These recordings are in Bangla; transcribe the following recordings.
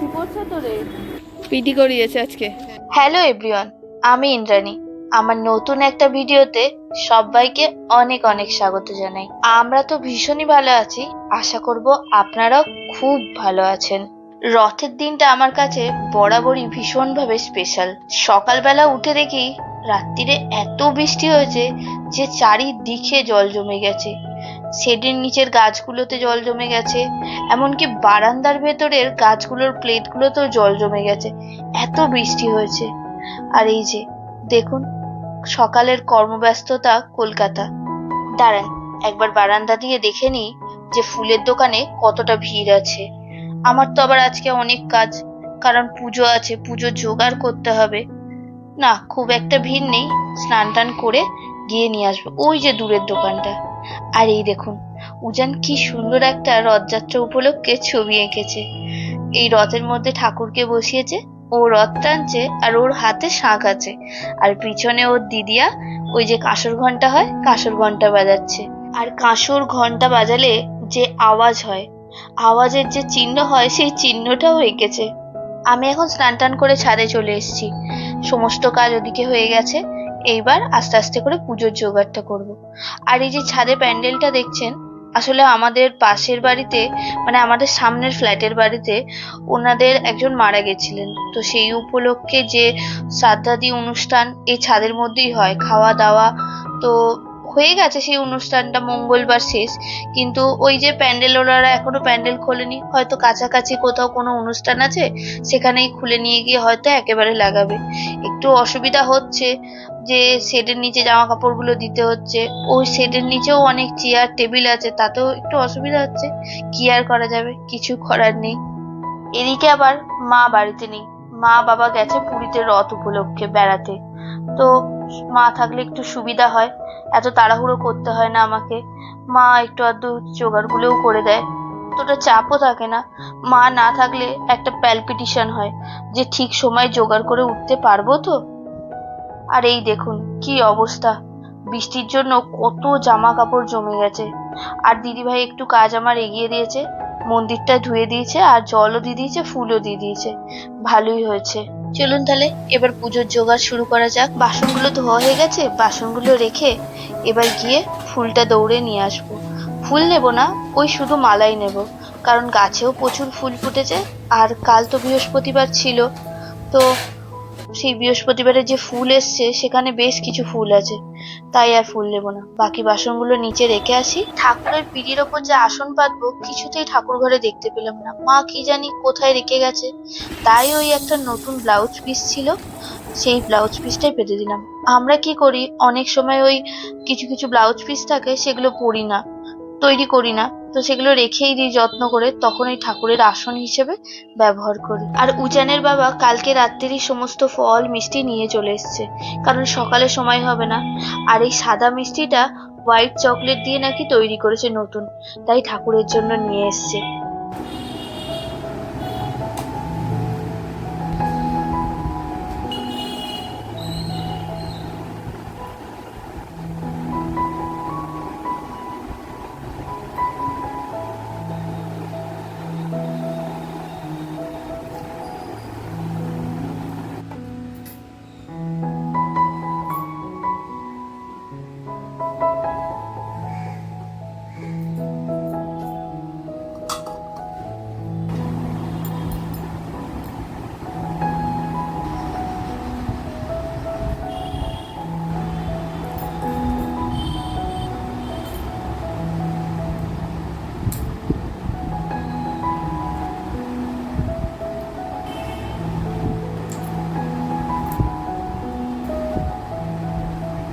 কি পড়ছে তো রে পিটি করিয়েছে আজকে। হ্যালো এভরিওয়ান আমি ইন্দ্রাণী। আমার নতুন একটা ভিডিওতে সবাইকে অনেক অনেক স্বাগত জানাই। আমরা তো ভীষণই ভালো আছি। আশা করব আপনারাও খুব ভালো আছেন। রথের দিনটা আমার কাছে বরাবরই ভীষণভাবে স্পেশাল সকালবেলা উঠে দেখি রাত্রিরে এত বৃষ্টি হয়েছে যে চারিদিকে জল জমে গেছে। শেডের নিচের গাছগুলোতে জল জমে গেছে, এমনকি বারান্দার ভেতরের গাছগুলোর প্লেটগুলোতেও জল জমে গেছে। এত বৃষ্টি হয়েছে। আর এই যে, দেখুন, সকালের কর্মব্যস্ততা কলকাতা। দাঁড়ান, একবার বারান্দা দিয়ে দেখে নিই যে ফুলের দোকানে কতটা ভিড় আছে। আমার তো আবার আজকে অনেক কাজ, কারণ পুজো আছে পুজোর জোগাড় করতে হবে। না, খুব একটা ভিড় নেই স্নান টান করে গিয়ে নিয়ে আসব। ওই যে দূরের দোকানটা। আর এই দেখুন, উজান কি সুন্দর একটা রথযাত্রা উপলক্ষে ছবি এঁকেছে। এই রথের মধ্যে ঠাকুরকে বসিয়েছে, ও রথ টানছে আর ওর হাতে শাঁখ আছে। আর পিছনে ওর দিদিয়া, ওই যে কাঁসর ঘণ্টা হয়, কাঁসর ঘণ্টা বাজাচ্ছে। আর কাঁসর ঘণ্টা বাজালে যে আওয়াজ হয়, আওয়াজের যে চিহ্ন হয়, সেই চিহ্নটাও এঁকেছে। আমি এখন স্নান টান করে ছাদে চলে এসেছি। সমস্ত কাজ ওদিকে হয়ে গেছে। এইবার আস্তে আস্তে করে পুজোর জোগাড়টা করব। আর এই যে ছাদে প্যান্ডেলটা দেখছেন, আসলে আমাদের পাশের বাড়িতে মানে আমাদের সামনের ফ্ল্যাটের বাড়িতে ওনাদের একজন মারা গেছিলেন তো সেই উপলক্ষে যে শ্রাদ্ধাদি অনুষ্ঠান এই ছাদের মধ্যেই হয়, খাওয়া দাওয়া, তো হয়ে গেছে সেই অনুষ্ঠানটা মঙ্গলবার শেষ। কিন্তু ওই যে প্যান্ডেল ওনারা এখনও প্যান্ডেল খোলেনি। হয়তো কাছাকাছি কোথাও কোনো অনুষ্ঠান আছে, সেখানেই খুলে নিয়ে গিয়ে হয়তো একেবারে লাগাবে। একটু অসুবিধা হচ্ছে যে শেডের নিচে জামা কাপড়গুলো দিতে হচ্ছে। ওই শেডের নিচেও অনেক চেয়ার টেবিল আছে, তাতেও একটু অসুবিধা হচ্ছে। কি আর করা যাবে? কিছু করার নেই। এদিকে আবার মা বাড়িতে নেই। মা বাবা গেছে পুরীতে রথ উপলক্ষে বেড়াতে। তো মা থাকলে একটু সুবিধা হয়, এত তাড়াহুড়ো করতে হয় না আমাকে। মা একটু আধটু জোগাড়গুলোও করে দেয়। অতটা চাপও থাকে না। মা না থাকলে একটা প্যালপিটিশন হয়, যে ঠিক সময় জোগাড় করে উঠতে পারব তো? আর এই দেখুন, কি অবস্থা। বৃষ্টির জন্য কত জামা কাপড় জমে গেছে। আর দিদিভাই একটু কাজ আমার এগিয়ে দিয়েছে। মন্দিরটা ধুয়ে দিয়েছে আর জলও দিয়ে দিয়েছে, ফুলও দিয়ে দিয়েছে। ভালোই হয়েছে। চলুন তাহলে, এবার পুজোর জোগাড় শুরু করা যাক। বাসনগুলো ধোয়া হয়ে গেছে, বাসনগুলো রেখে এবার গিয়ে ফুলটা দৌড়ে নিয়ে আসব। ফুল নেব না, ওই শুধু মালাই নেব, কারণ গাছেও প্রচুর ফুল ফুটেছে, আর কাল তো বৃহস্পতিবার ছিল। তো সেই বৃহস্পতিবারে যে ফুল এসছে, সেখানে বেশ কিছু ফুল আছে। তাই আর ফুল নেব না। বাকি বাসনগুলো নিচে রেখে আসি। ঠাকুরের পিড়ির ওপর যে আসন পাতবো কিছুতেই ঠাকুর ঘরে দেখতে পেলাম না। মা কি জানি কোথায় রেখে গেছে। তাই ওই একটা নতুন ব্লাউজ পিস ছিল। সেই ব্লাউজ পিসটাই পেতে দিলাম। আমরা কি করি? অনেক সময় ওই কিছু কিছু ব্লাউজ পিস থাকে, সেগুলো পরি না। তৈরি করি না। তো সেগুলো রেখেই দিই যত্ন করে তখন ওই ঠাকুরের আসন হিসেবে ব্যবহার করি। আর উজানের বাবা কালকে রাত্রিরই সমস্ত ফল, মিষ্টি নিয়ে চলে এসছে। কারণ সকালে সময় হবে না। আর এই সাদা মিষ্টিটা হোয়াইট চকলেট দিয়ে নাকি তৈরি করেছে নতুন। তাই ঠাকুরের জন্য নিয়ে এসছে।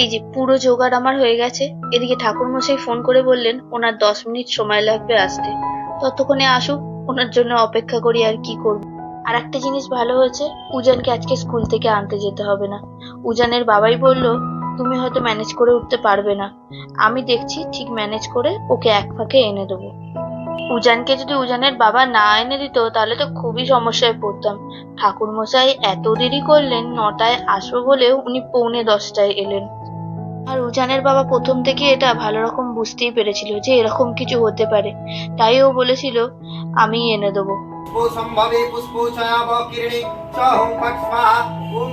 এই যে পুরো জোগাড় আমার হয়ে গেছে। এদিকে ঠাকুরমশাই ফোন করে বললেন, ওনার দশ মিনিট সময় লাগবে আসতে। ততক্ষণে আসুক, ওনার জন্য অপেক্ষা করি আর কি করব। আর একটা জিনিস ভালো হয়েছে, উজানকে আজকে স্কুল থেকে আনতে যেতে হবে না। উজানের বাবাই বলল, তুমি হয়তো ম্যানেজ করে উঠতে পারবে না। আমি দেখছি ঠিক ম্যানেজ করে ওকে এক ফাঁকে এনে দেবো। উজানকে যদি উজানের বাবা না এনে দিত, তাহলে তো খুবই সমস্যায় পড়তাম। ঠাকুরমশাই এত দেরি করলেন, নটায় আসব বলেও উনি পৌনে দশটায় এলেন। আর উজানের বাবা প্রথম থেকে এটা ভালো রকম বুঝতেই পেরেছিল যে এরকম কিছু হতে পারে। তাই ও বলেছিল আমি এনে দেবো। পুষ্পসম্ভবে পুষ্পছায়াবকিরণি সহং পক্ষ্মাহ ওম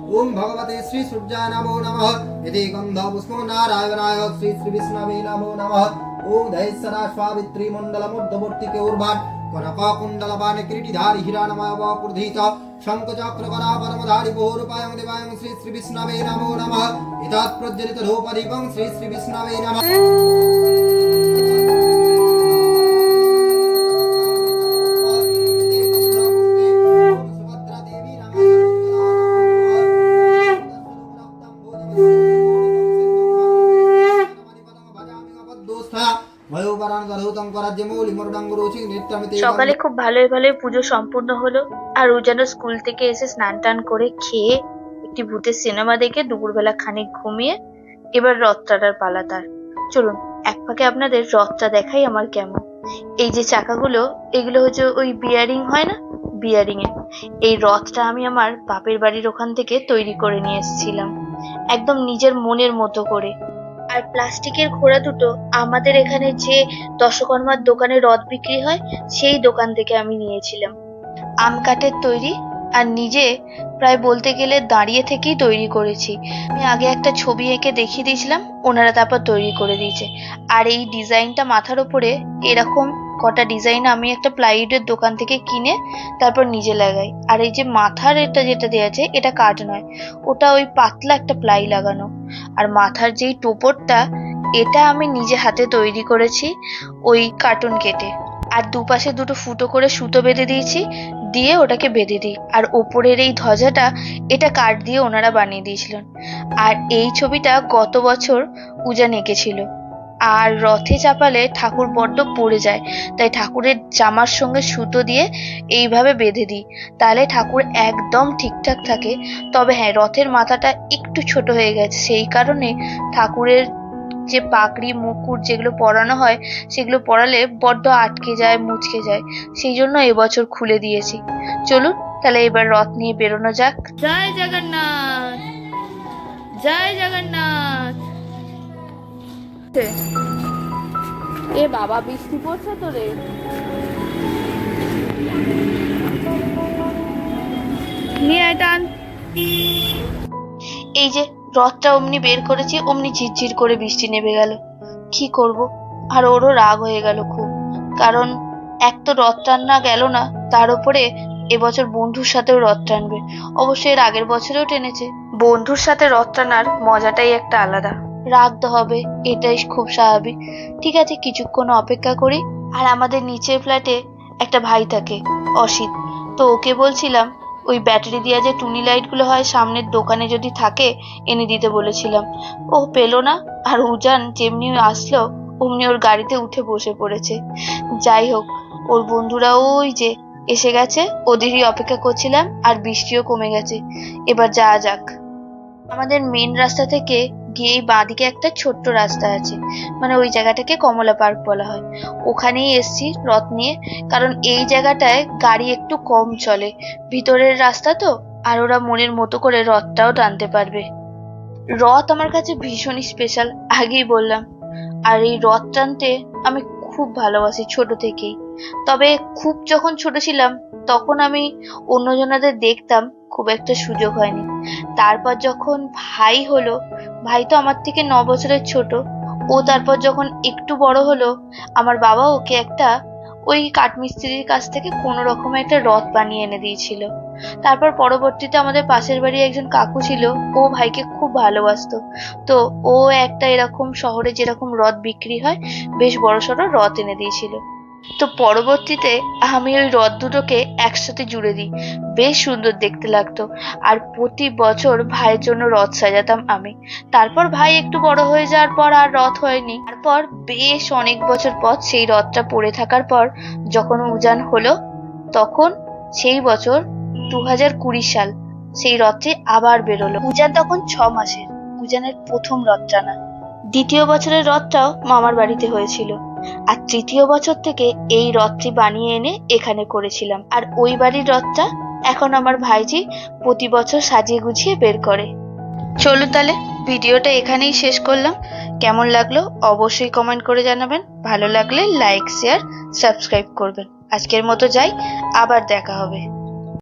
ॐ भगवते श्री सूर्याय नमो नमः इति गन्धपुष्पो नारायणाय श्री श्री विष्णवे नमो नमः ॐ धैः सदा स्वावित्री मण्डलमुर्धवर्तिके उर्वान् कनकाकुण्डलवान् किरीटिधारि हिराणमयवपुर्धीत शङ्खचक्रकलापरमधारि भोरुपायं देवायं श्री श्री विष्णवे नमो नमः एतत् प्रज्वलितधूपदीपं श्री श्री विष्णवे नमः সকালে খুব ভালোই ভালোই পুজো সম্পূর্ণ হলো। আর ও যেন স্কুল থেকে এসে স্নান টান করে খেয়ে একটি ভূতের সিনেমা দেখে দুপুরবেলা খানিক ঘুমিয়ে এবার রথটার পালা তার। চলুন, এক ফাঁকে আপনাদের রথটা দেখাই আমার কেমন। এই যে চাকাগুলো, এগুলো হচ্ছে ওই বিয়ারিং হয় না? বিয়ারিং এ এই রথটা আমি আমার বাপের বাড়ির ওখান থেকে তৈরি করে নিয়ে এসেছিলাম। একদম নিজের মনের মতো করে। আর প্লাস্টিকের ঘোড়া দুটো আমাদের এখানে যে দশকর্মার দোকানে রদ বিক্রি হয়, সেই দোকান থেকে আমি নিয়েছিলাম। আম কাঠের তৈরি আর নিজে প্রায় বলতে গেলে দাঁড়িয়ে থেকেই তৈরি করেছি। আমি আগে একটা ছবি এঁকে দেখিয়ে দিয়েছিলাম, ওনারা তারপর তৈরি করে দিয়েছে। আর এই ডিজাইনটা মাথার ওপরে এরকম কটা ডিজাইন আমি একটা প্লাইউডের দোকান থেকে কিনে তারপর নিজে লাগাই। আর এই যে মাথার এটা যেটা দেওয়া আছে, এটা কাঠ নয়, ওটা ওই পাতলা একটা প্লাই লাগানো। আর মাথার যেই টোপরটা, এটা আমি নিজে হাতে তৈরি করেছি ওই কার্টুন কেটে। আর দুপাশে দুটো ফুটো করে সুতো বেঁধে দিয়েছি, দিয়ে ওটাকে বেঁধে দিই। আর ওপরের এই ধ্বজাটা, এটা কাঠ দিয়ে ওনারা বানিয়ে দিয়েছিলেন। আর এই ছবিটা গত বছর উজান এঁকেছিল। আর রথে চাপালে ঠাকুর বড্ড পড়ে যায়। তাই ঠাকুরের জামার সঙ্গে সুতো দিয়ে এইভাবে বেঁধে দিই। তাহলে ঠাকুর একদম ঠিকঠাক থাকে। তবে হ্যাঁ রথের মাথাটা একটু ছোট হয়ে গেছে। সেই কারণে ঠাকুরের যে পাগড়ি, মুকুট যেগুলো পরানো হয়, সেগুলো পরালে বড্ড আটকে যায়, মুচকে যায়। সেই জন্য এবছর খুলে দিয়েছি। চলুন, তাহলে এবার রথ নিয়ে বেরোনো যাক। জয় জগন্নাথ! জয় জগন্নাথ! এ বাবা বৃষ্টি পড়ছে তো রে। নিয়ে টান। এই যে রথটা অমনি বের করেছি অমনি ঝিরঝির করে বৃষ্টি নেমে গেল। কি করব? আর ওরও রাগ হয়ে গেল খুব। কারণ এক তো রথ টানা গেল না তার উপরে এবছর বন্ধুর সাথেও রথ টানবে। অবশ্যই এর আগের বছরেও টেনেছে। বন্ধুর সাথে রথ টানার মজাটাই একটা আলাদা। রাগ তো হবে, এটাই খুব স্বাভাবিক। ঠিক আছে, কিছুক্ষণ অপেক্ষা করি। আর আমাদের নিচের ফ্ল্যাটে একটা ভাই থাকে, অসিত। তো ওকে বলছিলাম, ওই ব্যাটারি দেওয়া যে টুনি লাইটগুলো হয় সামনের দোকানে যদি থাকে, এনে দিতে বলেছিলাম। ও পেল না, আর উজান যেমনি আসলো, অমনি ওর গাড়িতে উঠে বসে পড়েছে। যাই হোক, ওর বন্ধুরা ওই যে এসে গেছে, ওদেরই অপেক্ষা করছিলাম, আর বৃষ্টিও কমে গেছে। এবার যাওয়া যাক। আমাদের মেন রাস্তা থেকে গিয়ে বাঁদিকে একটা ছোট্ট রাস্তা আছে মানে ওই জায়গাটাকে কমলা পার্ক বলা হয়। ওখানেই এসছি রথ নিয়ে, কারণ এই জায়গাটায় গাড়ি একটু কম চলে। ভিতরের রাস্তা তো, আর ওরা মনের মতো করে রথটাও টানতে পারবে। রথ আমার কাছে ভীষণই স্পেশাল আগেই বললাম। আর এই রথ টানতে আমি খুব ভালোবাসি ছোট থেকেই। তবে খুব যখন ছোট ছিলাম, তখন আমি অন্যজনাদের দেখতাম, খুব একটা সুযোগ হয়নি। তারপর যখন ভাই হলো ভাই তো আমার থেকে ন বছরের ছোট। ও তারপর যখন একটু বড় হলো, আমার বাবা ওকে একটা ওই কাঠমিস্ত্রির কাছ থেকে কোনো রকম একটা রথ বানিয়ে এনে দিয়েছিল। তারপর পরবর্তীতে আমাদের পাশের বাড়ি একজন কাকু ছিল, ও ভাইকে খুব ভালোবাসতো। তো ও একটা এরকম শহরে যেরকম রথ বিক্রি হয়, বেশ বড় সড়ো রথ এনে দিয়েছিল। তো পরবর্তীতে আমি ওই রথ দুটোকে একসাথে জুড়ে দিই। বেশ সুন্দর দেখতে লাগতো। আর প্রতি বছর ভাইয়ের জন্য রথ সাজাতাম আমি। তারপর ভাই একটু বড় হয়ে যাওয়ার পর আর রথ হয়নি। তারপর বেশ অনেক বছর পর সেই রথটা পড়ে থাকার পর যখন উজান হলো, তখন সেই বছর দু হাজার কুড়ি সাল সেই রথটি আবার বেরোলো। উজান তখন ছ মাসের। উজানের প্রথম রথ টানা। দ্বিতীয় বছরের রথটাও মামার বাড়িতে হয়েছিল। আর তৃতীয় বছর থেকে এই রথটি বানিয়ে এনে এখানে করেছিলাম। আর ওই বাড়ির রথটা এখন আমার ভাইজি প্রতি বছর সাজিয়ে গুছিয়ে বের করে। চলুন তাহলে ভিডিওটা এখানেই শেষ করলাম। কেমন লাগল অবশ্যই কমেন্ট করে জানাবেন। ভালো লাগলে লাইক শেয়ার সাবস্ক্রাইব করবেন। আজকের মতো যাই, আবার দেখা হবে।